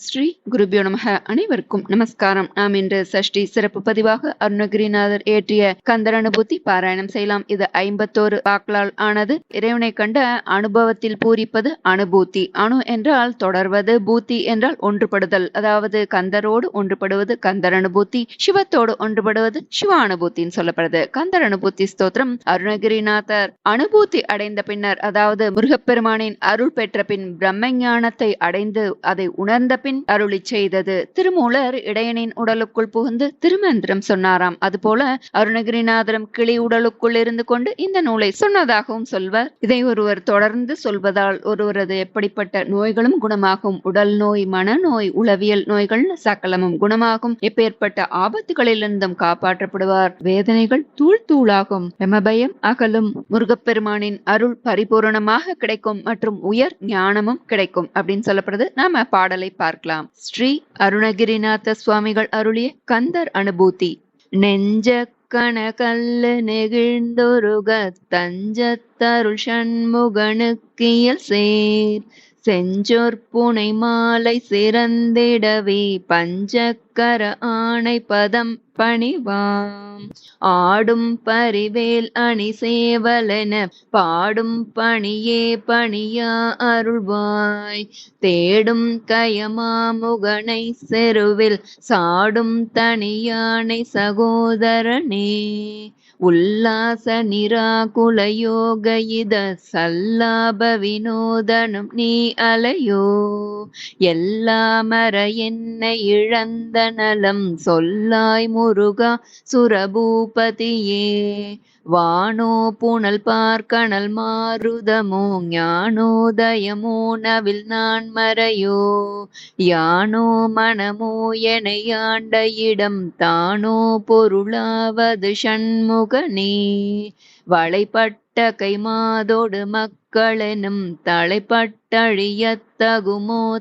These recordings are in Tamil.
ஸ்ரீ குருபியோ நமக. அனைவருக்கும் நமஸ்காரம். நாம் இன்று சஷ்டி சிறப்பு பதிவாக அருணகிரிநாதர் ஏற்றிய கந்தர் அனுபூதி பாராயணம் செய்யலாம். இது ஐம்பத்தோரு வாக்களால் ஆனது. இறைவனை கண்ட அனுபவத்தில் பூரிப்பது அனுபூதி. அணு என்றால் தொடர்வது பூத்தி என்றால் ஒன்றுபடுதல். அதாவது கந்தரோடு ஒன்றுபடுவது கந்தர் அனுபூதி சிவத்தோடு ஒன்றுபடுவது சிவ அனுபூத்தின்னு சொல்லப்படுது. கந்தர் அனுபூதி ஸ்தோத்திரம். அருணகிரிநாதர் அனுபூதி அடைந்த பின்னர் அதாவது முருகப்பெருமானின் அருள் பெற்ற பின் பிரம்ம ஞானத்தை அடைந்து அதை உணர்ந்த பின் அருளி செய்தது. திருமூலர் இடையனின் உடலுக்குள் புகுந்து திருமந்திரம் சொன்னாராம். அதுபோல அருணகிரிநாதரம் கிளி உடலுக்குள் இருந்து கொண்டு இந்த நூலை சொன்னதாகவும் சொல்வர். இதை ஒருவர் தொடர்ந்து சொல்வதால் ஒருவரது எப்படிப்பட்ட நோய்களும் குணமாகும். உடல் நோய் மனநோய் உளவியல் நோய்கள் சகலமும் குணமாகும். எப்பேற்பட்ட ஆபத்துகளிலிருந்தும் காப்பாற்றப்படுவார். வேதனைகள் தூள் தூளாகும். எமபயம் அகலும் முருகப்பெருமானின் அருள் பரிபூரணமாக கிடைக்கும் மற்றும் உயர் ஞானமும் கிடைக்கும் அப்படின்னு சொல்லப்படுது. நாம பாடலை பார்க்க பார்க்கலாம். ஸ்ரீ அருணகிரிநாத சுவாமிகள் அருளிய கந்தர் அனுபூதி. நெஞ்ச கணகல்ல நெகிழ்ந்தொருக தஞ்சத்தருள் சண்முகனுக்கியல் சேர். செஞ்சோர் புனை மாலை சிறந்திடவே பஞ்சக்கர ஆணை பதம் பணிவாம். ஆடும் பரிவேல் அணி சேவலென பாடும் பணியே பணியா அருள்வாய். தேடும் கயமாமுகனை செருவில் சாடும் தனியானை சகோதரனே. உல்லாச நிராகுல யோக இத சல்லாப வினோதனம் நீ அலையோ. எல்லாமர என்னை இழந்த நலம் சொல்லாய் முருகா சுரபூபதியே. வானோ புனல் பார்க்கணல் மாருதமோ ஞானோதயமோ நவில் நான் மறையோ. யானோ மனமோ என ஆண்ட இடம் தானோ பொருளாவது சண்முகனே. வளைப்பட்ட பட்ட கைமாதோடு மக்களெனும் தலைப்பட்டழியத் தகுமோ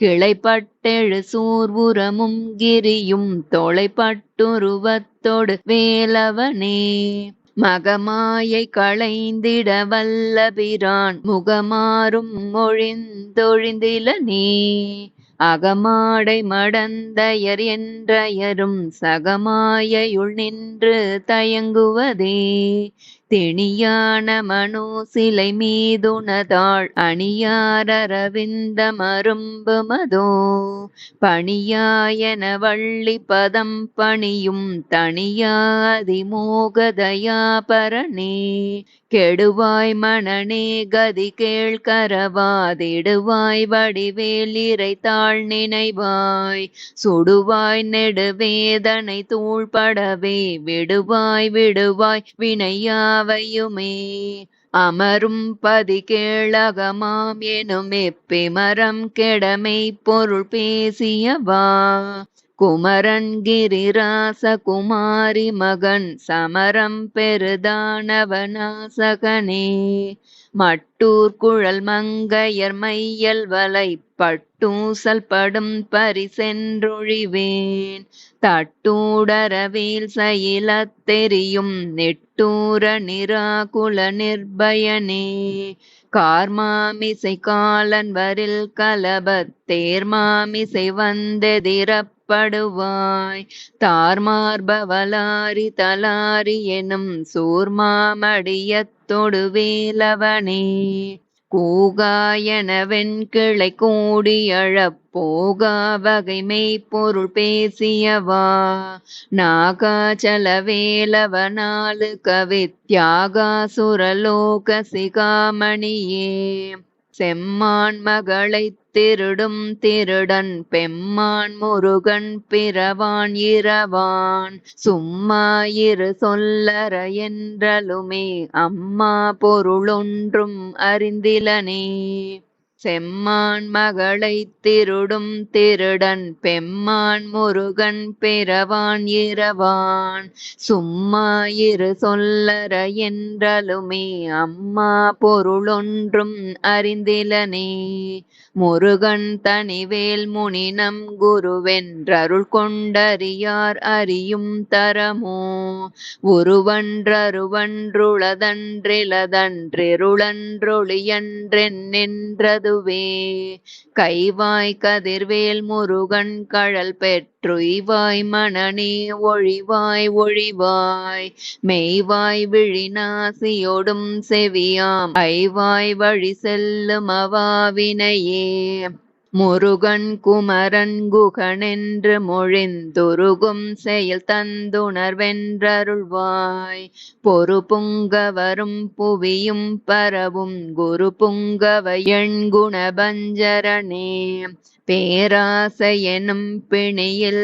கிளைப்பட்டெழு சூர்வுரமும் கிரியும் தொலைப்பட்டுருவத்தோடு வேலவனே. மகமாயை களைந்திட வல்ல பிரான் முகமாறும் மொழிந்தொழிந்திலனே. அகமாடை மடந்தயர் என்றயரும் சகமாயுள் நின்று தயங்குவதே. திணியான மனோ சிலை மீதுணதாள் அணியாரவிந்த மரும்பு மதோ. பணியாயன வள்ளி பதம் பணியும் தனியாதி மோகதயா கெடுவாய் மணனே கதி கேள் கரவாதிடுவாய் வடிவேல் இறைத்தாள் நினைவாய். சுடுவாய் நெடுவேதனை தூள்படவே விடுவாய் விடுவாய் வினையாவையுமே. அமரும் பதி கேளகமாம் எனும் எப்பிமரம் கெடமை பொருள் பேசியவா. குமரன் கிரிராச குமாரி மகன் சமரம் பெருதானவனாசகனே. மட்டூர் குழல் மங்கையர் மையல் வலை பட்டூசல் படும் பரிசென்றொழிவேன். தட்டூடரவேல் சயிலத் தெரியும் நெட்டூர நிராகுல நிர்பயனே. கார்மாமிசை காலன் வரில் கலபத் தேர்மாமிசை வந்தெதிரப்படுவாய் தார்மார்பவலாரி தலாரி எனும் சூர்மாமடியத்தொடு வேலவனே கூகாயனவென் கிளை கூடியழப் போகா வகை மெய்ப்பொருள் பேசியவா. நாகாச்சல வேலவனாலு கவி தியாகாசுரலோக சிகாமணியே. செம்மான் மகளை திருடும் திருடன் பெம்மான் முருகன் பிறவான் இரவான். சும்மா இரு சொல்லற என்றலுமே அம்மா பொருளொன்றும் அறிந்திலனே. செம்மான் மகளை திருடும் திருடன் பெம்மான் முருகன் பிறவான் இரவான். சும்மா இரு சொல்லற என்றலுமே அம்மா பொருளொன்றும் அறிந்திலனே. முருகன் தனிவேல் முனினம் குருவென்றருள் கொண்டறியார் அறியும் தரமோ? உருவன்றருவன்றுளதன்றிலதன்றிருளன்றொளியன்றென்றதுவே கைவாய் கதிர்வேல் முருகன் கழல் பெற்ற பெற்றுய்வாய் மணனே ஒழிவாய் ஒழிவாய். மெய்வாய் விழிநாசியோடும் செவியாம். ஐவாய் வழி செல்லும் அவாவினையே. முருகன் குமரன் குகனென்று மொழிந்துருகும் செயல் தந்துணர்வென்றருள்வாய். பொறுபுங்கவறும் புவியும் பரவும் குரு புங்கவ எண்குணபஞ்சரணே பேராசையெனும் பிணியில்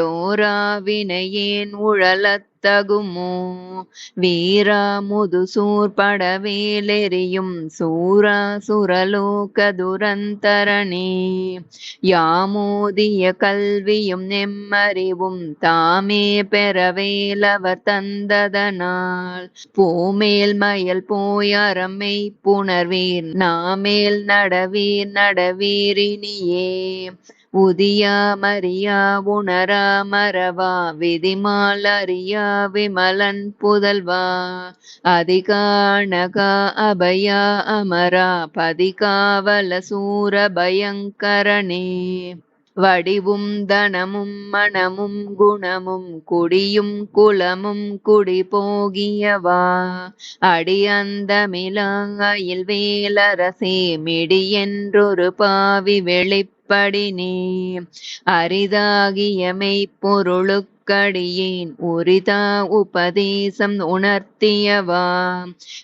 பிணிபட்டோராவினையேன் உழலத்தகுமோ? வீரா முதுசூர் படவேலெறியும் சூரா சுரலோக துரந்தரணே. யாமோதிய கல்வியும் நெம்மறிவும் தாமே பெறவேலவர் தந்ததனால். பூமேல் மயல் போய் புணர்வீர் நாமேல் நடவீர் நடவீரினியே உதியா மரியா உணரா மரவா விதிமால் அறியா விமலன் புதல்வா. அதிகாணகா அபயா அமரா பதிகாவல சூர பயங்கரணே வடிவும் தனமும் மனமும் குணமும் குடியும் குலமும் குடி போகியவா. அடியந்தமிலாயில் வேலரசே மிடியென்றொரு பாவி வெளிப்படினே அரிதாகிய மெய்ப்பொருளுக்கடியேன் உரிதா உபதேசம் உணர்த்தியவா.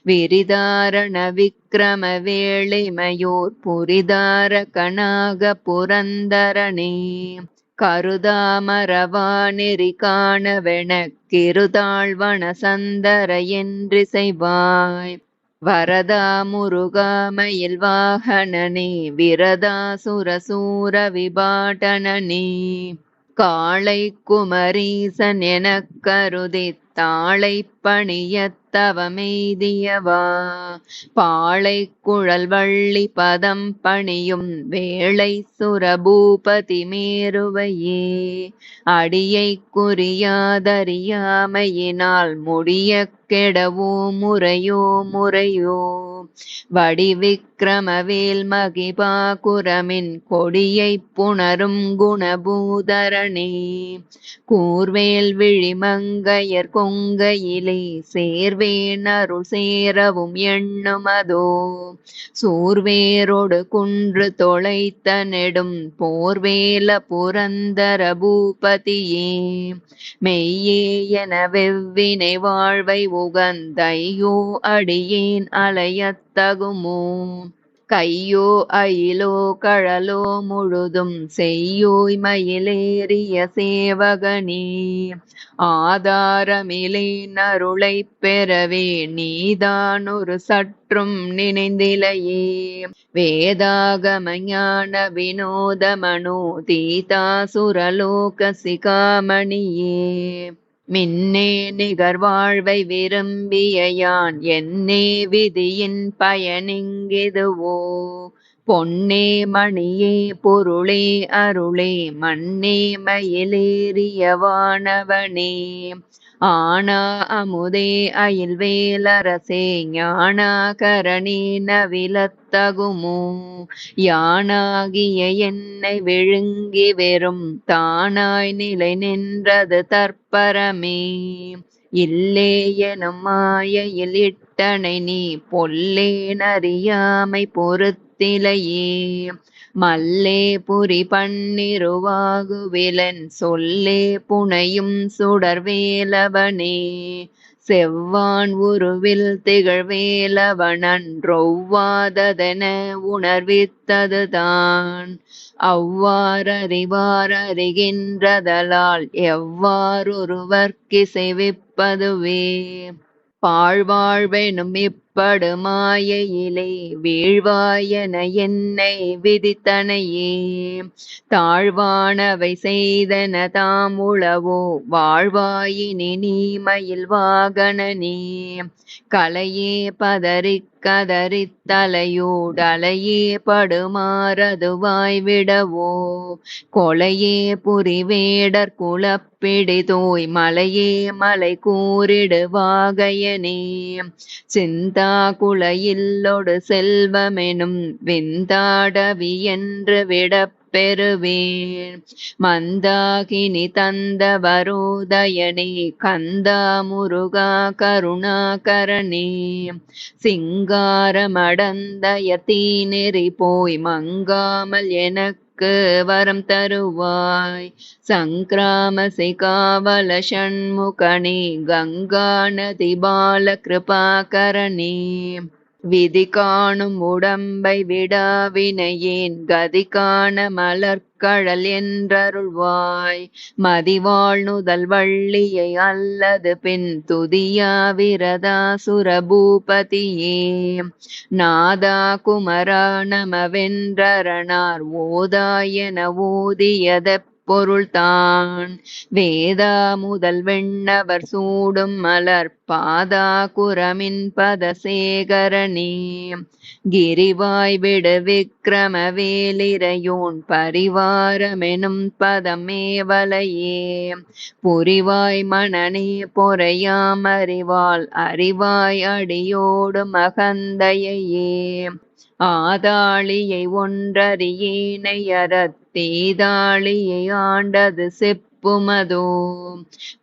விரிதாரண விக்கிரம வேளிமையோர் புரிதார கணாக புரந்தரனே கருதாமரவா நெறி காணவெனக் கிருதாழ்வன சந்தர என்றிசைவாய் வரதா முருகாமயில் வாகனனே விரதா சுரசூர விபாட்டனனே. காளை குமரீசன் எனக் கருதி தாளை பணியத்தவமெய்தியவா பாளை குழல் வள்ளி பதம் பணியும் வேளை சுரபூபதி மேருவையே. அடியை குறியாதறியாமையினால் முடிய கெடவோ முறையோ முறையோ. வடிவிக்கிரமவேல் மகிபா குரமின் கொடியை புணரும் குணபூதரணே. கூர்வேல் விழிமங்கையர் கொங்கையிலே சேர்வேன் அருள் சேரவும் எண்ணுமதோ சூர்வேரோடு குன்று தொலைத்த நெடும் போர்வேல புரந்தர பூபதியே. மெய்யே என வெவ்வினை வாழ்வை உகந்தையோ அடியேன் அலையத்தகுமோ? கையோ அயிலோ கழலோ முழுதும் செய்யோய் மயிலேறிய சேவகனே. ஆதாரமிலே நருளை பெறவே நீதான் ஒரு சற்றும் நினைந்திலையே. வேதாகம ஞான வினோத மனோ தீதா சுரலோக சிகாமணியே. மின்னே நிகர் வாழ்வை விரும்பிய யான் என்னே விதியின் பயனிங்கிதுவோ? பொன்னே மணியே பொருளே அருளே மண்ணே மயிலேறிய வானவனே. ஆனா அமுதே அயில் வேலரசே ஞானாகரணி விலத்தகுமோ யானாகிய என்னை விழுங்கி வெறும் தானாய் நிலை நின்றது தற்பரமே. இல்லே எனும் மாயையில் இட்டனை நீ பொல்லேனறியாமை பொறுத்திலையே. மல்லே புரி பன்னிருவாகுவிலன் சொல்லே புனையும் சுடர்வேலவனே. செவ்வான் உருவில் திகழ்வேலவனன்றொவ்வாததென உணர்வித்ததுதான். அவ்வாறறிவாரறிகின்றதலால் எவ்வாறொருவர்க்கிசைவிப்பதுவே. பாழ்வாழ்வெனும் இப் படுமாயையிலே வீழ்வாயன என்னை விதித்தனையே. தாழ்வானவை செய்தன தாம் உளவோ வாழ்வாயினி நீமையில் வாகனனே. கலையே பதறிக் கதறித்தலையூடலையே படுமாறதுவாய் விடவோ கொலையே புரிவேடர் குலப்பிடிதோய் மலையே மலை கூறிடுவாகையனே சிந்தா குலையில்லொடு செல்வமெனும் விந்தாடவி என்று விட பெறுவேன். மந்தாகினி தந்த வரோதயனே கந்தா முருகா கருணாகரணே. சிங்காரமடந்த யத்தீ நெறி போய் மங்காமல் எனக்கு வரம் தருவாய். சங்கிராமசி காவல ஷண்முகனே கங்கா நதி பால கிருபாகரணே. விதி காணும் உடம்பை விடாவினையேன் கதி காண மலர்கழல் என்றருள்வாய். மதிவாழ்நுதல் வள்ளியை அல்லது பின் துதியா விரதா சுரபூபதியே. நாதா குமரா நமவென்றரணார் ஓதாயன ஓதியதெப் பொருள்தான். வேதா முதல் வெண்ணவர் சூடும் மலர் பாதா குரமின் பத சேகரணே கிரிவாய் விடு விக்ரம வேலிரையோன் பரிவாரமெனும் பதமேவலையே. புரிவாய் மணனே பொறையாமறிவாள் அறிவாய் அடியோடு மகந்தையே ஆதாளியை ஒன்றறியேனையரத் தேதாளியை ஆண்டது செப்புமதோ?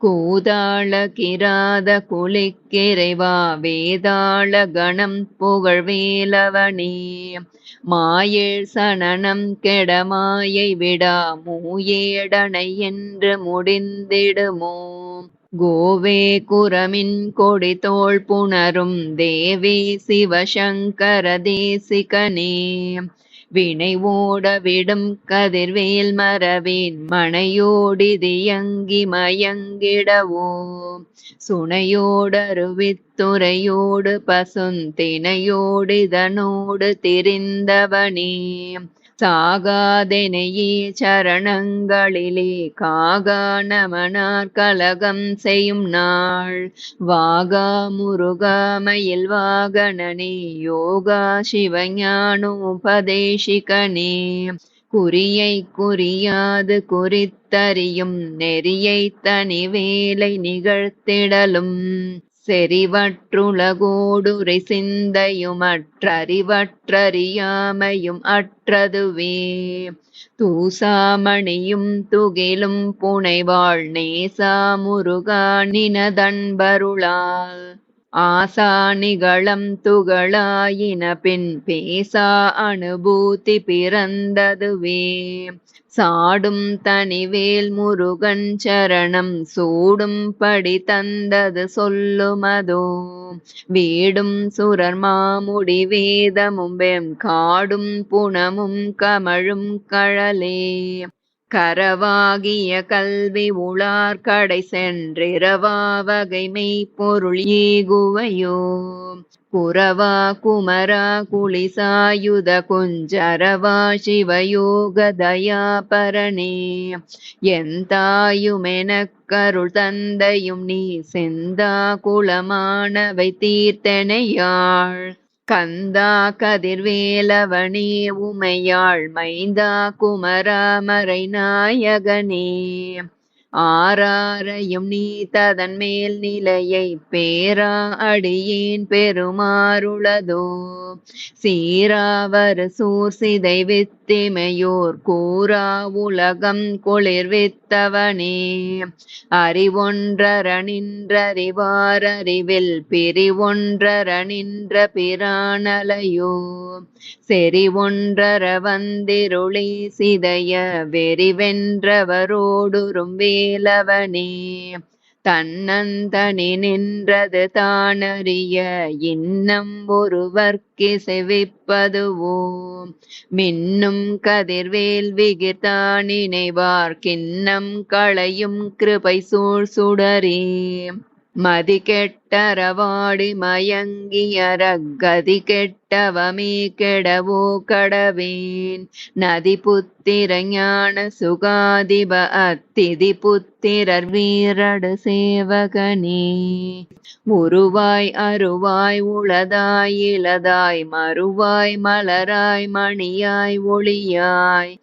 கூதாள கிராத குலிக்கிறைவா வேதாள கணம் புகழ் வேலவனே? மாயேழ் சனனம் கெடமாயை விடா? மூயேடனை என்று முடிந்திடுமோ? கோவே குரமின் கொடி தோள் புணரும் தேவே சிவசங்கர தேசிகனே? வினை ஓடவிடும் கதிர்வேல் மரவேன் மனையோடிதியங்கி மயங்கிடவோம். சுனையோடருவித்துறையோடு பசுந்தினையோடிதனோடு திரிந்தவனே. சாகாதெனையே சரணங்களிலே காகா நமனார் கலகம் செய்யும் நாள். வாகா முருகாமையில் வாகனனே யோகா சிவஞானோபதேசிகனே. குறியை குறியாது குறித்தறியும் நெறியை தனி வேலை நிகழ்த்திடலும். செறிவற்றுலகோடுரை சிந்தையும் அற்றறிவற்றறியாமையும் அற்றதுவே. தூசாமணியும் துகிலும் புனைவாள் நேசா முருகா ஆசா நிகழம் துகளாயின பின் பேசா அனுபூதி பிறந்ததுவே. சாடும் தனிவேல் முருகன் சரணம் சூடும்படி தந்தது சொல்லுமதோ. வீடும் சுரர் மாமுடி வேதமும் காடும் புணமும் கமழும் கழலே. கரவாகிய கல்வி உளார் கடை சென்றிரவா வகை மெய்ப்பொருள் ஏகுவையோ குரவா குமரா குளிசாயுத குஞ்சரவா சிவயோக தயாபரணே எந்தாயுமெனக்கருள் தந்தையும் நீ செந்தா குலமானவை தீர்த்தனையாள். கந்தா கதிர்வேலவனே உமையாள் மைந்தா குமராமரை நாயகனே. ஆராரையும் நீ மேல் நிலையை பேரா அடியேன் பெருமாறுளதோ. சீராவர் சூர் சிதை வித்திமையோர் கூறா உலகம் குளிர்வித்தவனே அறிவொன்றர நின்றறிவாரறிவில் பிரிவொன்றர நின்ற பிரானலையோ. செறிவொன்றர வந்திருளி சிதைய வெறிவென்றவரோடுறும் வேலவனே தன்னந்தனி நின்றது தானறிய இன்னம் ஒருவர்க்கு செவிப்பதுவோ மின்னும் கதிர்வேல் விகிர்தான் நினைவார் கிண்ணம் களையும் கிருபை சூழ் சுடரே. மதி கெட்டரவாடி மயங்கியரகதி கெட்டவமே கெடவோ கடவேன். நதி புத்திர ஞான சுகாதிப அத்திதி புத்திரர் வீரடு சேவகனே. உருவாய் அருவாய் உளதாய் இளதாய் மறுவாய் மலராய் மணியாய் ஒளியாய்.